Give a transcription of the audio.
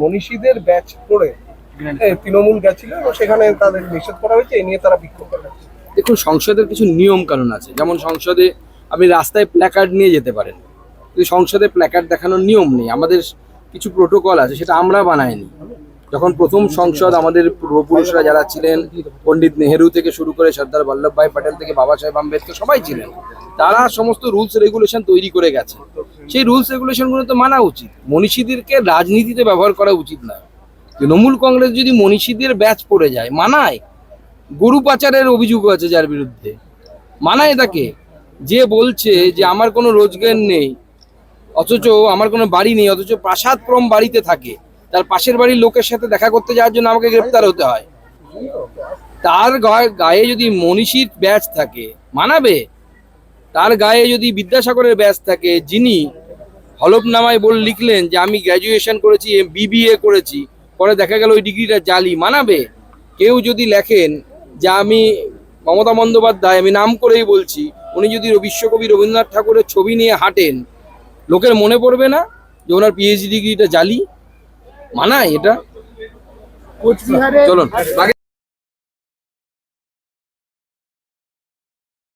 মনীষীদের ব্যাচ করে তৃণমূল গেছিল এবং সেখানে তাদের নিষেধ করা হয়েছে এই নিয়ে তারা বিক্ষোভ করে। দেখুন সংসদের কিছু নিয়ম কানুন আছে। যেমন সংসদে আপনি রাস্তায় প্ল্যাকার্ড নিয়ে যেতে পারেন। কিন্তু সংসদে প্ল্যাকার্ড দেখানোর নিয়ম নেই। আমাদের কিছু প্রোটোকল আছে সেটা আমরা বানাইনি। যখন প্রথম সংসদ আমাদের পূর্বপুরুষরা যারা ছিলেন পণ্ডিত নেহেরু থেকে শুরু করে সর্দার বল্লভভাই প্যাটেল থেকে বাবা সাহেব আম্বেদকর সবাই ছিলেন। তারা সমস্ত রুলস রেগুলেশন তৈরি করে গেছে। সেই রুলস রেগুলেশনগুলো তো মানা উচিত। মনীষীদেরকে রাজনীতিতে ব্যবহার করা উচিত নয়। তৃণমূল কংগ্রেস যদি মনীষীদের ব্যাচ পড়ে যায়, মানায়। গরু পাচারের অভিযোগ আছে যার বিরুদ্ধে। মানায় তাকে। যে বলছে যে আমার কোনো রোজগার নেই, অথচ আমার কোনো বাড়ি নেই, অথচ প্রাসাদপ্রম বাড়িতে থাকে। তার পাশের বাড়ির লোকের সাথে দেখা করতে যাওয়ার জন্য আমাকে গ্রেপ্তার হতে হয়। তার গায়ে যদি মনীষীর ব্যাচ থাকে, মানাবে? তার গায়ে যদি বিদ্যাসাগরের ব্যাস থাকে যিনি হলফনামায় বল লিখলেন যে আমি গ্র্যাজুয়েশন করেছি বিবিএ করেছি পরে দেখা গেল ওই ডিগ্রিটা জালি। মানাবে? কেউ যদি লেখেন যে আমি মমতা বন্দ্যোপাধ্যায় আমি নাম করেই বলছি উনি যদি বিশ্বকবি রবীন্দ্রনাথ ঠাকুরের ছবি নিয়ে হাঁটেন লোকের মনে পড়বে না যে ওনার পিএইচডি ডিগ্রিটা জালি? মানায় এটা? চলুন।